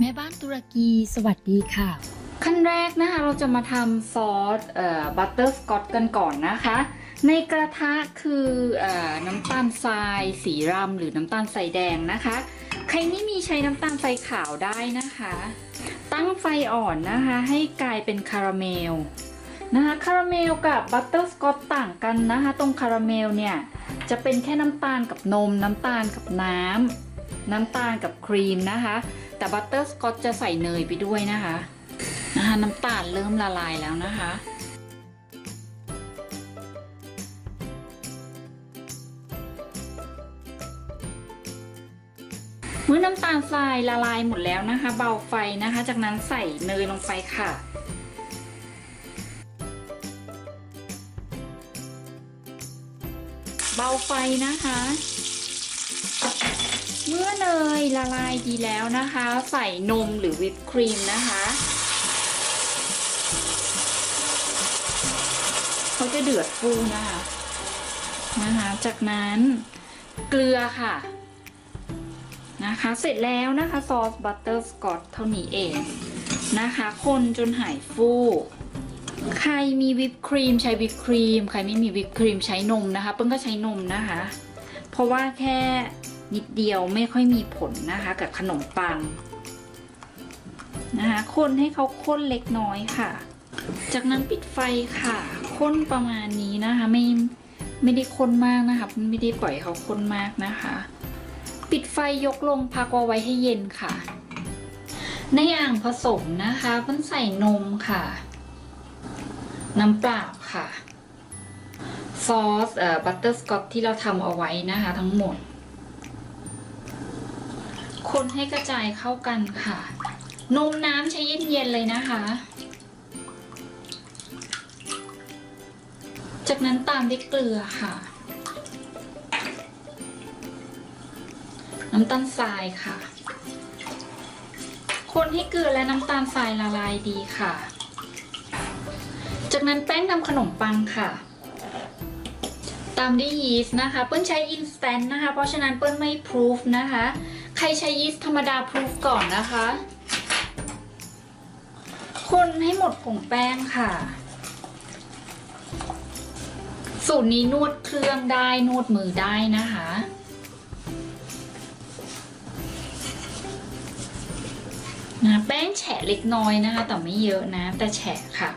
แม่บ้านตุรกีสวัสดีค่ะ ขั้นแรกนะคะเราจะมาทำซอสบัตเตอร์สกอตกันก่อนนะคะ ในกระทะคือเออน้ำตาลทราย สีรำหรือน้ำตาลทรายแดงนะคะ ใครไม่มีใช้น้ำตาลทรายขาวได้นะคะ ตั้งไฟอ่อนนะคะ ให้กลายเป็นคาราเมลนะคะคาราเมลกับบัตเตอร์สกอตต่างกันนะคะ ตรงคาราเมลเนี่ยจะเป็นแค่น้ำตาลกับนม น้ำตาลกับน้ำน้ำตาลกับครีมนะคะ แต่บัตเตอร์สกอตจะใส่เนยไปด้วยนะคะนะคะน้ำตาลเริ่มละลายแล้วนะคะเมื่อน้ำตาลทรายละลายหมดแล้วนะคะ เบาไฟนะคะ จากนั้นใส่เนยลงไปค่ะ เบาไฟนะคะ เมื่อเนยละลายดีแล้วนะคะ ใส่นมหรือวิปครีมนะคะเขาจะเดือดฟูนะคะนะคะ จากนั้นเกลือค่ะนะคะ เสร็จแล้วนะคะซอสบัตเตอร์สกอตเท่านี้เองนะคะ คนจนหายฟูใครมีวิปครีมใช้วิปครีม ใครไม่มีวิปครีมใช้นมนะคะ เปิ้ลก็ใช้นมนะคะ เพราะว่าแค่ นิดเดียวไม่ค่อยมีผลนะคะกับขนมปังนะคะคนให้เขาข้นเล็กน้อยค่ะ จากนั้นปิดไฟค่ะข้นประมาณนี้นะคะไม่ไม่ได้ข้นมากนะคะไม่ได้ปล่อยเขาข้นมากนะคะ ปิดไฟยกลงพักเอาไว้ให้เย็นค่ะ ในอ่างผสมนะคะมันใส่นมค่ะ น้ำเปล่าค่ะ ซอสเอ่อบัตเตอร์สกอตที่เราทำเอาไว้นะคะทั้งหมด คนให้กระจายเข้ากันค่ะ นมน้ำใช้เย็นๆเลยนะคะ จากนั้นตามด้วยเกลือค่ะ น้ำตาลทรายค่ะ คนให้เกลือและน้ำตาลทรายละลายดีค่ะ จากนั้นแป้งทำขนมปังค่ะตามด้วยยีสต์นะคะ เปิ้ลใช้อินสแตนต์นะคะ เพราะฉะนั้นเปิ้ลไม่พรูฟนะคะ ใครใช้ยีสต์ธรรมดาพรูฟก่อนนะคะ คนให้หมดผงแป้งค่ะ สูตรนี้นวดเครื่องได้นวดมือได้นะคะนะแป้งแฉะเล็กน้อยนะคะแต่ไม่เยอะนะ แต่แฉะค่ะ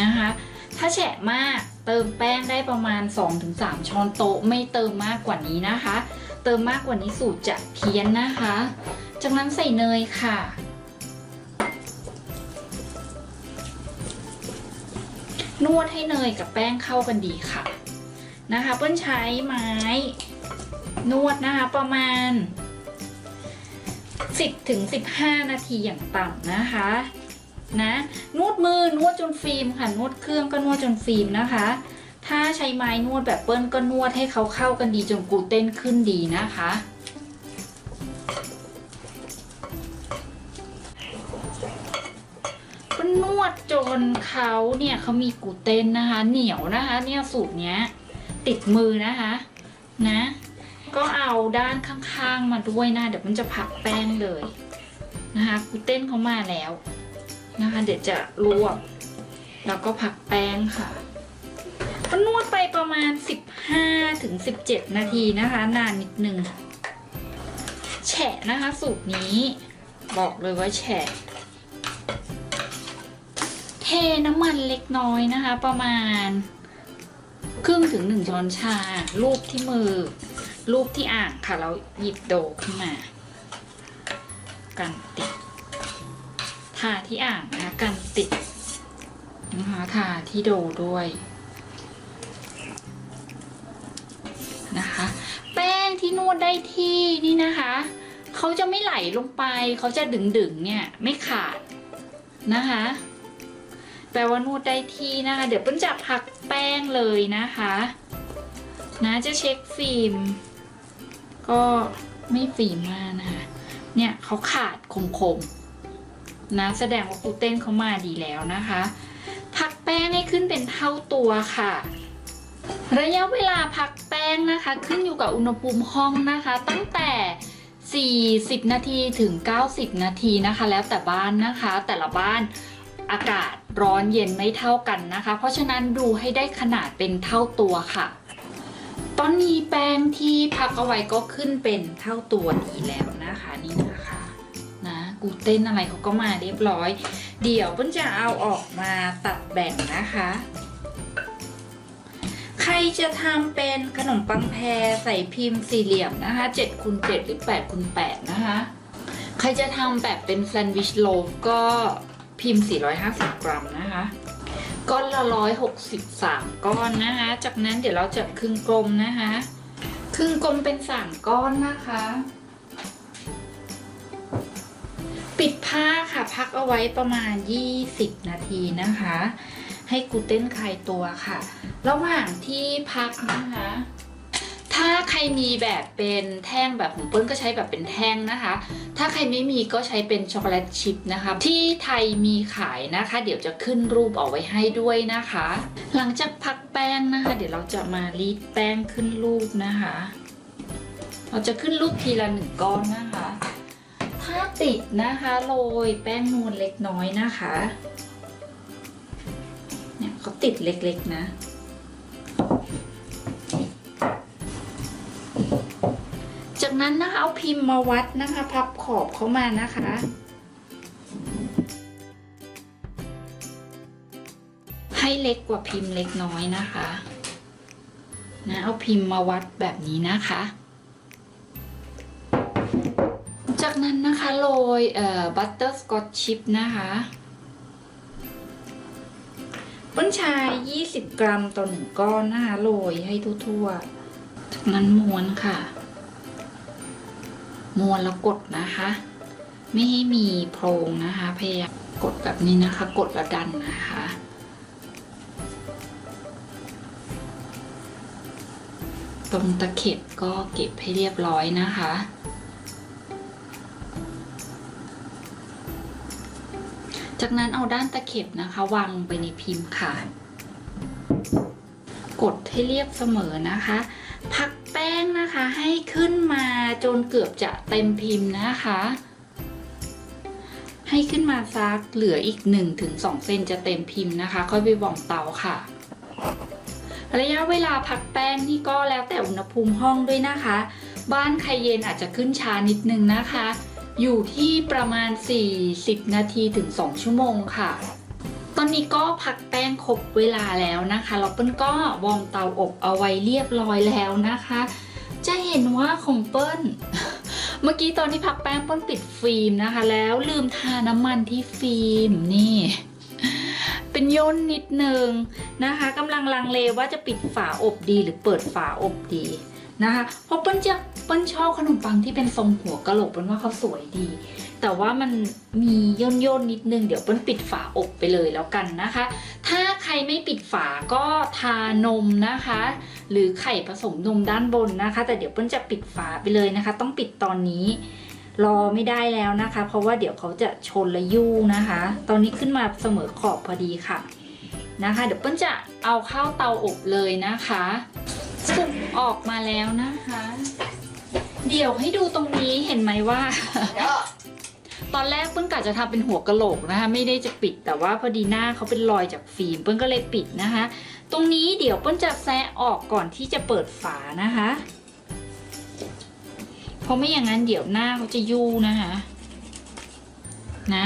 นะคะ ถ้าแฉะมากเติมแป้งได้ประมาณ 2-3 ช้อนโต๊ะ ไม่เติมมากกว่านี้นะคะ เติมมากกว่านี้สูตรจะเพี้ยนนะคะ จากนั้นใส่เนยค่ะ นวดให้เนยกับแป้งเข้ากันดีค่ะ นะคะเปิ้ลใช้ไม้ นวดนะคะประมาณ 10ถึง15 นาทีอย่างต่ำนะคะนะนวดมือนวดจนฟิล์มค่ะนวดเครื่องก็นวดจนฟิล์มนะคะ ถ้าใช้ไม้นวดแบบเปิ้ลก็นวดให้เขาเข้ากันดีจนกลูเต้นขึ้นดีนะคะ ก็นวดจนเขาเนี่ยเขามีกลูเต้นนะคะ เหนียวนะคะ เนี่ยสูตรเนี้ย ติดมือนะคะนะก็เอาด้านข้างๆมาด้วยนะ เดี๋ยวมันจะพักแป้งเลยนะคะกูเต้นเขามาแล้วนะคะ เดี๋ยวจะรวบ แล้วก็พักแป้งค่ะ ก็นวดไปประมาณ 15ถึง17 นาทีนะคะ นานนิดนึงแฉะนะคะ สูตรนี้ บอกเลยว่าแฉะเทน้ำมันเล็กน้อยนะคะ ประมาณ ครึ่งถึงหนึ่งช้อนชา รูปที่มือ รูปที่อ่างค่ะ เราหยิบโดขึ้นมา กันติดทาที่อ่างนะคะกันติดนะคะทาที่โดด้วย นะคะ แป้งที่นวดได้ที่นี่นะคะเขาจะไม่ไหลลงไปเขาจะดึงๆเนี่ยไม่ขาดนะคะ แปลว่านวดได้ที่นะคะ เดี๋ยวเปิ้ลจะพักแป้งเลยนะคะนะจะเช็คฟิล์ม ก็ไม่ฟิล์มมากนะคะ เนี่ยเขาขาดคมๆนะแสดงว่ากลูเต้นเขามาดีแล้วนะคะ พักแป้งให้ขึ้นเป็นเท่าตัวค่ะ ระยะเวลาพักแป้งนะคะ ขึ้นอยู่กับอุณหภูมิห้องนะคะ ตั้งแต่ 40 นาทีถึง 90 นาทีนะคะ แล้วแต่บ้านนะคะ แต่ละบ้านอากาศร้อนเย็นไม่เท่ากันนะคะ เพราะฉะนั้นดูให้ได้ขนาดเป็นเท่าตัวค่ะ ตอนนี้แป้งที่พักเอาไว้ก็ขึ้นเป็นเท่าตัวดีแล้วนะคะนี่นะคะนะกูเต้นอะไรเขาก็มาเรียบร้อย เดี๋ยวเปิ้ลจะเอาออกมาตัดแบ่งนะคะ ใครจะทำเป็นขนมปังแพรใส่พิมพ์สี่เหลี่ยมนะคะ7คูณ7หรือ8คูณ8นะคะ ใครจะทำแบบเป็นแซนด์วิชโลฟก็พิมพ์ 450 กรัมนะคะ ก้อนละ 163 ก้อนนะคะ จากนั้นเดี๋ยวเราจะครึ่งกลมนะคะ ครึ่งกลมเป็น 3 ก้อนนะคะ ปิดผ้าค่ะพักเอาไว้ประมาณ 20 นาทีนะคะ ให้กลูเต้นคลายตัวค่ะ ระหว่างที่พักนะคะ ถ้าใครมีแบบเป็นแท่งแบบของเปิ้ลก็ใช้แบบเป็นแท่งนะคะ ถ้าใครไม่มีก็ใช้เป็นช็อกโกแลตชิพนะคะ ที่ไทยมีขายนะคะ เดี๋ยวจะขึ้นรูปเอาไว้ให้ด้วยนะคะ หลังจากพักแป้งนะคะ เดี๋ยวเราจะมารีดแป้งขึ้นรูปนะคะ เราจะขึ้นรูปทีละหนึ่งก้อนนะคะถ้าติดนะคะโรยแป้งนวลเล็กน้อยนะคะ เขาติดเล็กๆนะจากนั้นนะคะเอาพิมพ์มาวัดนะคะ พับขอบเข้ามานะคะ ให้เล็กกว่าพิมพ์เล็กน้อยนะคะนะเอาพิมพ์มาวัดแบบนี้นะคะ จากนั้นนะคะโรยเอ่อบัตเตอร์สกอตชิพนะคะ ป้นชาย 20 กรัมต่อหนึ่งก้อนนะคะโรยให้ทั่วๆ จากนั้นม้วนค่ะ ม้วนแล้วกดนะคะ ไม่ให้มีโพรงนะคะพยายามกดแบบนี้นะคะ กดแล้วดันนะคะตรงตะเข็บก็เก็บให้เรียบร้อยนะคะ จากนั้นเอาด้านตะเข็บนะคะ วางลงไปในพิมพ์ค่ะ กดให้เรียบเสมอนะคะ พักแป้งนะคะให้ขึ้นมาจนเกือบจะเต็มพิมพ์นะคะ ให้ขึ้นมาซักเหลืออีก 1-2 เซนจะเต็มพิมพ์นะคะ ค่อยไปวอร์มเตาค่ะระยะเวลาพักแป้งนี่ก็แล้วแต่อุณหภูมิห้องด้วยนะคะ บ้านใครเย็นอาจจะขึ้นช้านิดนึงนะคะ อยู่ที่ประมาณ 40 นาทีถึง 2 ชั่วโมงค่ะ ตอนนี้ก็พักแป้งครบเวลาแล้วนะคะแล้วเปิ้ลก็วอร์มเตาอบเอาไว้เรียบร้อยแล้วนะคะ จะเห็นว่าของเปิ้ลเมื่อกี้ตอนที่พักแป้งเปิ้ลปิดฟิล์มนะคะ แล้วลืมทาน้ำมันที่ฟิล์มนี่เป็นย่นนิดนึงนะคะกำลังลังเลว่าจะปิดฝาอบดีหรือเปิดฝาอบดีนะคะเพราะเปิ้ลจะ เปิ้ลชอบขนมปังที่เป็นทรงหัวกะโหลกเปิ้ลว่าเขาสวยดี แต่ว่ามันมีย่นย่นๆนิดนึงเดี๋ยวเปิ้ลปิดฝาอบไปเลยแล้วกันนะคะ ถ้าใครไม่ปิดฝาก็ทานมนะคะ หรือไข่ผสมนมด้านบนนะคะ แต่เดี๋ยวเปิ้ลจะปิดฝาไปเลยนะคะ ต้องปิดตอนนี้รอไม่ได้แล้วนะคะ เพราะว่าเดี๋ยวเขาจะชนและยุ่นะคะ ตอนนี้ขึ้นมาเสมอขอบพอดีค่ะนะคะ เดี๋ยวเปิ้ลจะเอาเข้าเตาอบเลยนะคะสุกออกมาแล้วนะคะ เดี๋ยวให้ดูตรงนี้เห็นไหมว่า ตอนแรกเปิ้ลกะจะทำเป็นหัวกะโหลกนะคะ ไม่ได้จะปิดแต่ว่าพอดีหน้าเขาเป็นรอยจากฟิล์มเปิ้ลก็เลยปิดนะคะ ตรงนี้เดี๋ยวเปิ้ลจะแซะออกก่อนที่จะเปิดฝานะคะ เพราะไม่อย่างนั้นเดี๋ยวหน้าเขาจะยู่นะคะนะ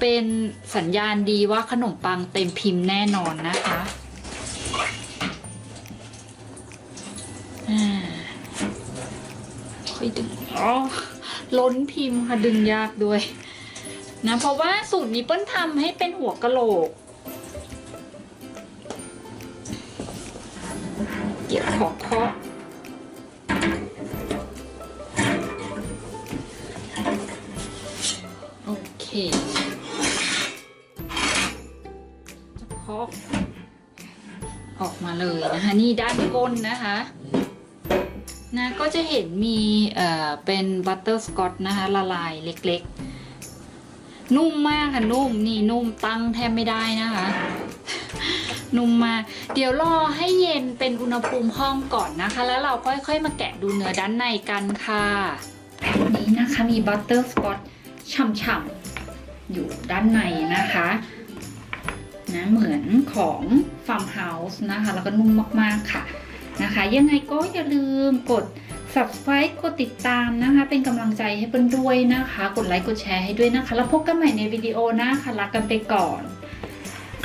เป็นสัญญาณดีว่าขนมปังเต็มพิมพ์แน่นอนนะคะอ่า ค่อยดึงอ๋อล้นพิมพ์ค่ะดึงยากด้วย นะ เพราะว่าสูตรนี้เปิ้ลทำให้เป็นหัวกะโหลกเกี่ยวขอเคาะโอเคจะพอกออกมาเลยนะคะ นี่ด้านก้นนะคะ นะก็จะเห็นมีเอ่อเป็นบัตเตอร์สกอตนะคะละลายเล็กๆ นุ่มมากค่ะนุ่มนี่นุ่มตั้งแทบไม่ได้นะคะ นุ่มมาเดี๋ยวรอให้เย็นเป็นอุณหภูมิห้องก่อนนะคะ แล้วเราค่อยๆมาแกะดูเนื้อด้านในกันค่ะแพ็คนี้นะคะมีบัตเตอร์สกอตฉ่ำๆอยู่ด้านในนะคะนะเหมือนของฟาร์มเฮาส์นะคะ แล้วก็นุ่มมากๆค่ะ นะคะ ยังไงก็อย่าลืมกด subscribe กดติดตามนะคะ เป็นกำลังใจให้เปิ้ลด้วยนะคะ กดไลค์กดแชร์ให้ด้วยนะคะ แล้วพบกันใหม่ในวิดีโอหน้าค่ะรักกันไปก่อน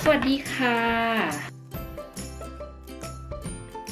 สวัสดีค่ะ